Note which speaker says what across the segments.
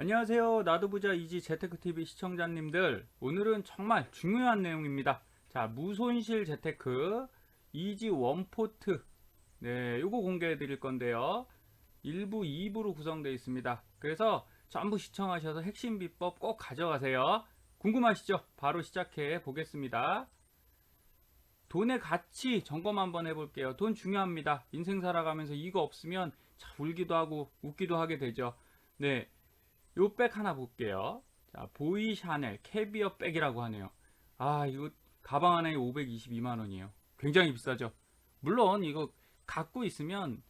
Speaker 1: 안녕하세요. 나도 부자 이지 재테크TV 시청자님들. 오늘은 정말 중요한 내용입니다. 자, 무손실 재테크 이지 원포트. 네, 요거 공개해 드릴 건데요. 1부, 2부로 구성되어 있습니다. 그래서 전부 시청하셔서 핵심 비법 꼭 가져가세요. 궁금하시죠? 바로 시작해 보겠습니다. 돈의 가치 점검 한번 해볼게요. 돈 중요합니다. 인생 살아가면서 이거 없으면 참 울기도 하고 웃기도 하게 되죠. 네. 요 백 하나 볼게요. 자, 보이 샤넬 캐비어 백이라고 하네요. 아, 이거 가방 하나에 522만 원이에요. 굉장히 비싸죠. 물론 이거 갖고 있으면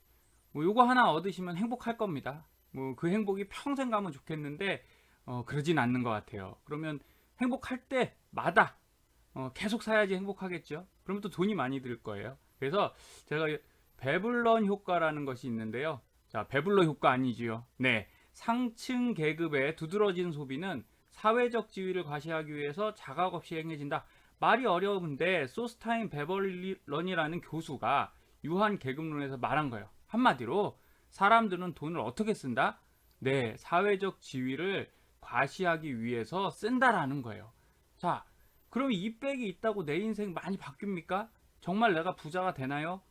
Speaker 1: 뭐 요거 하나 얻으시면 행복할 겁니다. 뭐 그 행복이 평생 가면 좋겠는데 어, 그러진 않는 것 같아요. 그러면 행복할 때마다 어, 계속 사야지 행복하겠죠. 그러면 또 돈이 많이 들 거예요. 그래서 제가 배불런 효과라는 것이 있는데요. 자, 배불러 효과 아니지요. 네. 상층 계급의 두드러진 소비는 사회적 지위를 과시하기 위해서 자각 없이 행해진다. 말이 어려운데 소스타인 베벌런이라는 교수가 유한 계급론에서 말한 거예요. 한마디로 사람들은 돈을 어떻게 쓴다? 네, 사회적 지위를 과시하기 위해서 쓴다라는 거예요. 자, 그럼 이 백이 있다고 내 인생 많이 바뀝니까? 정말 내가 부자가 되나요?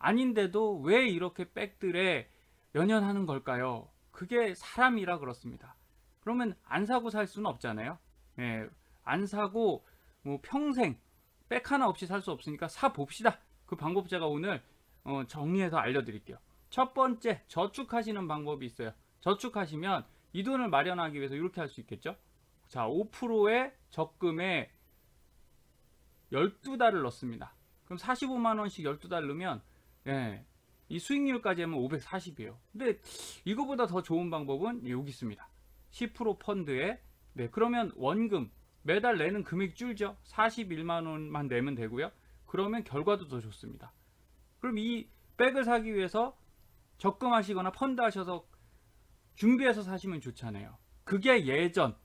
Speaker 1: 아닌데도 왜 이렇게 백들에 연연하는 걸까요? 그게 사람이라 그렇습니다. 그러면 안 사고 살 수는 없잖아요. 예, 안 사고 뭐 평생 백 하나 없이 살 수 없으니까 사 봅시다. 그 방법 제가 오늘 어, 정리해서 알려드릴게요. 첫 번째 저축하시는 방법이 있어요. 저축하시면 이 돈을 마련하기 위해서 이렇게 할 수 있겠죠. 자, 5%의 적금에 12달을 넣습니다. 그럼 45만 원씩 12달 넣으면 예, 이 수익률까지 하면 540이에요. 근데 이거보다 더 좋은 방법은 여기 있습니다. 10% 펀드에 네, 그러면 원금 매달 내는 금액 줄죠. 41만 원만 내면 되고요. 그러면 결과도 더 좋습니다. 그럼 이 백을 사기 위해서 적금하시거나 펀드 하셔서 준비해서 사시면 좋잖아요. 그게 예전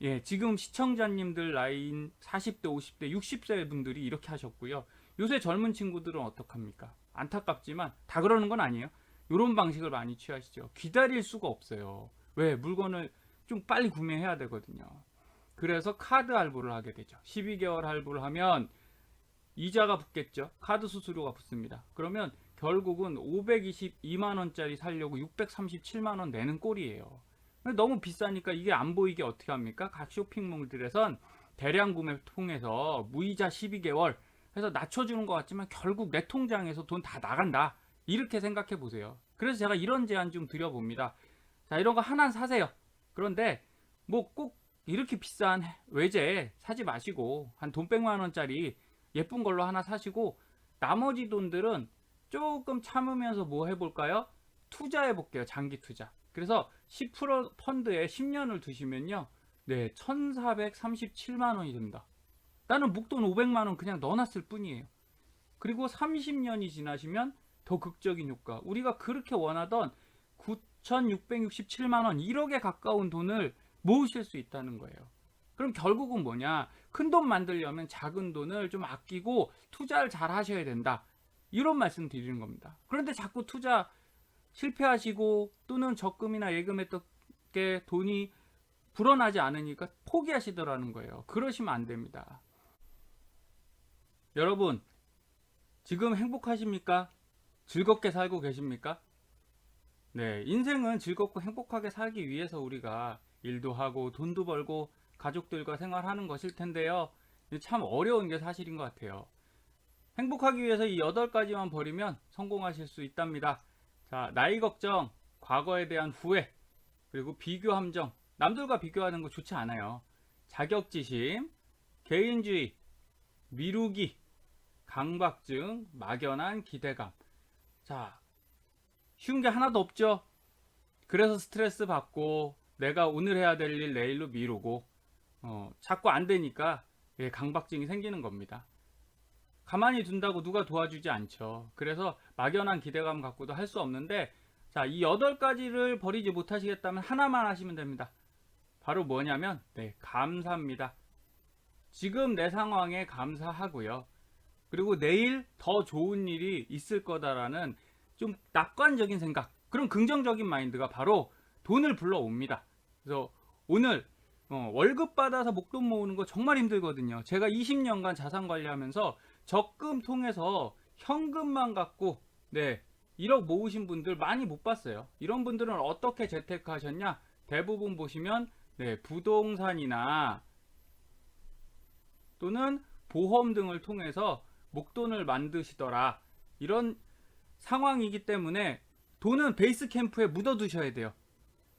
Speaker 1: 예, 지금 시청자님들 나이인 40대, 50대, 60세 분들이 이렇게 하셨고요. 요새 젊은 친구들은 어떡합니까? 안타깝지만 다 그러는 건 아니에요. 이런 방식을 많이 취하시죠. 기다릴 수가 없어요. 왜? 물건을 좀 빨리 구매해야 되거든요. 그래서 카드 할부를 하게 되죠. 12개월 할부를 하면 이자가 붙겠죠. 카드 수수료가 붙습니다. 그러면 결국은 522만 원짜리 살려고 637만 원 내는 꼴이에요. 너무 비싸니까 이게 안 보이게 어떻게 합니까? 각 쇼핑몰들에선 대량 구매 통해서 무이자 12개월 해서 낮춰주는 것 같지만 결국 내 통장에서 돈 다 나간다. 이렇게 생각해 보세요. 그래서 제가 이런 제안 좀 드려봅니다. 자, 이런 거 하나 사세요. 그런데 뭐 꼭 이렇게 비싼 외제 사지 마시고 한 돈 100만 원짜리 예쁜 걸로 하나 사시고 나머지 돈들은 조금 참으면서 뭐 해볼까요? 투자해 볼게요. 장기 투자. 그래서 10% 펀드에 10년을 두시면요. 네, 1437만 원이 됩니다. 나는 목돈 500만 원 그냥 넣어놨을 뿐이에요. 그리고 30년이 지나시면 더 극적인 효과. 우리가 그렇게 원하던 9,667만 원, 1억에 가까운 돈을 모으실 수 있다는 거예요. 그럼 결국은 뭐냐? 큰 돈 만들려면 작은 돈을 좀 아끼고 투자를 잘 하셔야 된다. 이런 말씀 드리는 겁니다. 그런데 자꾸 투자 실패하시고 또는 적금이나 예금했던 게 돈이 불어나지 않으니까 포기하시더라는 거예요. 그러시면 안 됩니다. 여러분, 지금 행복하십니까? 즐겁게 살고 계십니까? 네, 인생은 즐겁고 행복하게 살기 위해서 우리가 일도 하고 돈도 벌고 가족들과 생활하는 것일 텐데요. 참 어려운 게 사실인 것 같아요. 행복하기 위해서 이 여덟 가지만 버리면 성공하실 수 있답니다. 자, 나이 걱정, 과거에 대한 후회, 그리고 비교 함정. 남들과 비교하는 거 좋지 않아요. 자격지심, 개인주의, 미루기, 강박증, 막연한 기대감. 자, 쉬운 게 하나도 없죠? 그래서 스트레스 받고, 내가 오늘 해야 될 일 내일로 미루고, 어, 자꾸 안 되니까, 예, 강박증이 생기는 겁니다. 가만히 둔다고 누가 도와주지 않죠. 그래서 막연한 기대감 갖고도 할 수 없는데, 자, 이 여덟 가지를 버리지 못하시겠다면 하나만 하시면 됩니다. 바로 뭐냐면, 네, 감사합니다. 지금 내 상황에 감사하고요. 그리고 내일 더 좋은 일이 있을 거다라는 좀 낙관적인 생각, 그런 긍정적인 마인드가 바로 돈을 불러옵니다. 그래서 오늘 어, 월급 받아서 목돈 모으는 거 정말 힘들거든요. 제가 20년간 자산 관리하면서 적금 통해서 현금만 갖고 네 1억 모으신 분들 많이 못 봤어요. 이런 분들은 어떻게 재테크 하셨냐? 대부분 보시면 네 부동산이나 또는 보험 등을 통해서 목돈을 만드시더라. 이런 상황이기 때문에 돈은 베이스 캠프에 묻어두셔야 돼요.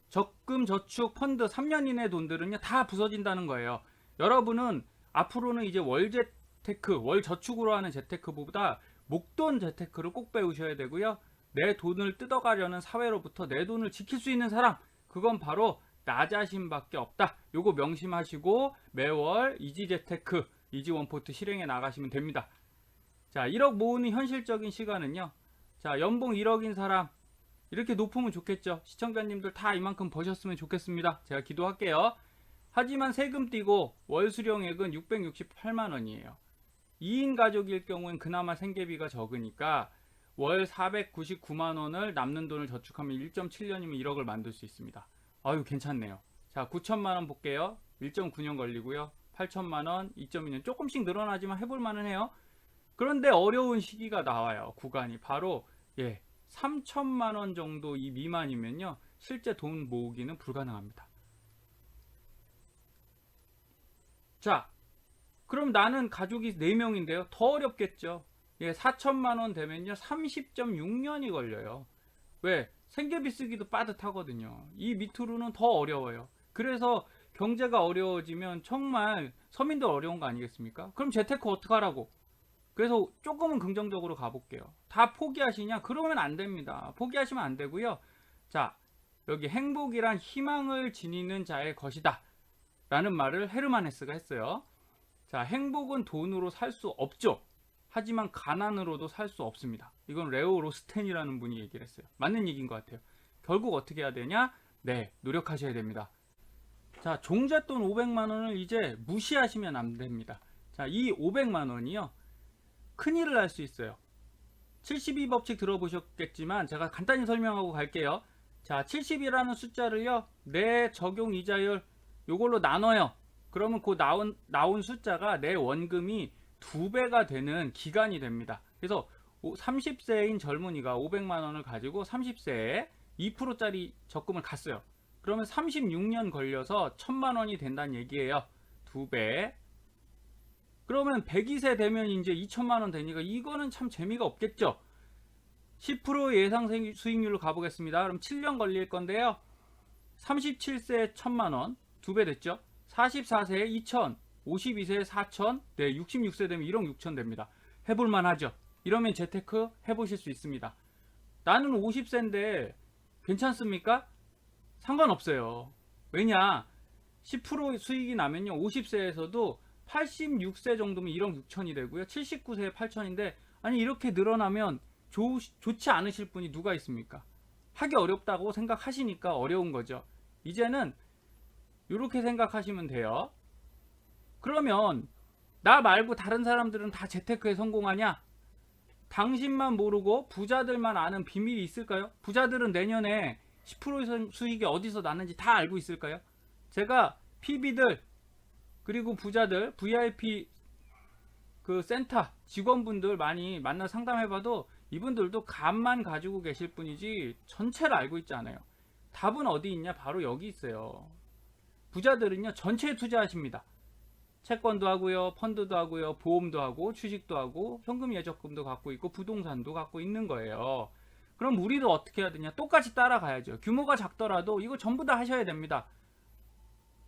Speaker 1: 적금, 저축, 펀드 3년 이내 돈들은요 다 부서진다는 거예요. 여러분은 앞으로는 이제 월 재테크, 월 저축으로 하는 재테크보다 목돈 재테크를 꼭 배우셔야 되고요. 내 돈을 뜯어가려는 사회로부터 내 돈을 지킬 수 있는 사람, 그건 바로 나 자신밖에 없다. 요거 명심하시고 매월 이지 재테크, 이지 원포트 실행해 나가시면 됩니다. 자, 1억 모으는 현실적인 시간은요. 자, 연봉 1억인 사람 이렇게 높으면 좋겠죠. 시청자님들 다 이만큼 버셨으면 좋겠습니다. 제가 기도할게요. 하지만 세금 떼고 월 수령액은 668만 원이에요. 2인 가족일 경우엔 그나마 생계비가 적으니까 월 499만 원을 남는 돈을 저축하면 1.7년이면 1억을 만들 수 있습니다. 아유 괜찮네요. 자 9천만 원 볼게요. 1.9년 걸리고요. 8천만 원, 2.2년 조금씩 늘어나지만 해볼 만은 해요. 그런데 어려운 시기가 나와요. 구간이 바로 예 3천만 원 정도 이 미만이면요 실제 돈 모으기는 불가능합니다. 자 그럼 나는 가족이 4명인데요. 더 어렵겠죠. 예, 4천만 원 되면요. 30.6년이 걸려요. 왜? 생계비 쓰기도 빠듯하거든요. 이 밑으로는 더 어려워요. 그래서 경제가 어려워지면 정말 서민들 어려운 거 아니겠습니까? 그럼 재테크 어떻게 하라고? 그래서 조금은 긍정적으로 가볼게요. 다 포기하시냐? 그러면 안 됩니다. 포기하시면 안 되고요. 자, 여기 행복이란 희망을 지니는 자의 것이다. 라는 말을 헤르만헤스가 했어요. 자, 행복은 돈으로 살 수 없죠. 하지만 가난으로도 살 수 없습니다. 이건 레오 로스텐이라는 분이 얘기를 했어요. 맞는 얘기인 것 같아요. 결국 어떻게 해야 되냐? 네, 노력하셔야 됩니다. 자, 종잣돈 500만 원을 이제 무시하시면 안 됩니다. 자, 이 500만 원이요. 큰일을 날 수 있어요. 72법칙 들어보셨겠지만 제가 간단히 설명하고 갈게요. 자, 70이라는 숫자를요. 내 적용 이자율 요걸로 나눠요. 그러면 그 나온 나온 숫자가 내 원금이 두 배가 되는 기간이 됩니다. 그래서 30세인 젊은이가 500만 원을 가지고 30세에 2%짜리 적금을 갔어요. 그러면 36년 걸려서 1000만 원이 된다는 얘기예요. 두 배. 그러면 102세 되면 이제 2천만 원 되니까 이거는 참 재미가 없겠죠. 10% 예상 수익률로 가보겠습니다. 그럼 7년 걸릴 건데요. 37세에 1000만 원, 두 배 됐죠. 44세에 2000, 52세에 4000, 네, 66세 되면 1억 6천 됩니다. 해볼만 하죠. 이러면 재테크 해보실 수 있습니다. 나는 50세인데 괜찮습니까? 상관없어요. 왜냐? 10% 수익이 나면요. 50세에서도 86세 정도면 1억 6천이 되고요. 79세에 8천인데 아니 이렇게 늘어나면 좋, 좋지 않으실 분이 누가 있습니까? 하기 어렵다고 생각하시니까 어려운 거죠. 이제는 이렇게 생각하시면 돼요. 그러면 나 말고 다른 사람들은 다 재테크에 성공하냐? 당신만 모르고 부자들만 아는 비밀이 있을까요? 부자들은 내년에 10% 수익이 어디서 나는지 다 알고 있을까요? 제가 PB들 그리고 부자들 VIP 그 센터 직원분들 많이 만나 상담해봐도 이분들도 감만 가지고 계실 뿐이지 전체를 알고 있지 않아요. 답은 어디 있냐? 바로 여기 있어요. 부자들은요 전체에 투자하십니다. 채권도 하고요, 펀드도 하고요, 보험도 하고, 주식도 하고, 현금 예적금도 갖고 있고, 부동산도 갖고 있는 거예요. 그럼 우리도 어떻게 해야 되냐? 똑같이 따라가야죠. 규모가 작더라도 이거 전부 다 하셔야 됩니다.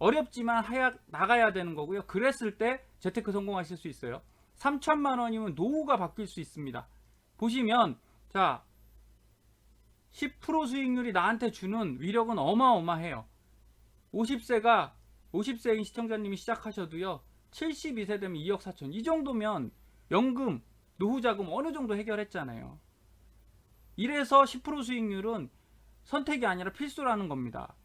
Speaker 1: 어렵지만 하야, 나가야 되는 거고요. 그랬을 때 재테크 성공하실 수 있어요. 3천만 원이면 노후가 바뀔 수 있습니다. 보시면 자 10% 수익률이 나한테 주는 위력은 어마어마해요. 50세가 50세인 시청자님이 시작하셔도요. 72세 되면 2억 4천. 이 정도면 연금, 노후 자금 어느 정도 해결했잖아요. 이래서 10% 수익률은 선택이 아니라 필수라는 겁니다.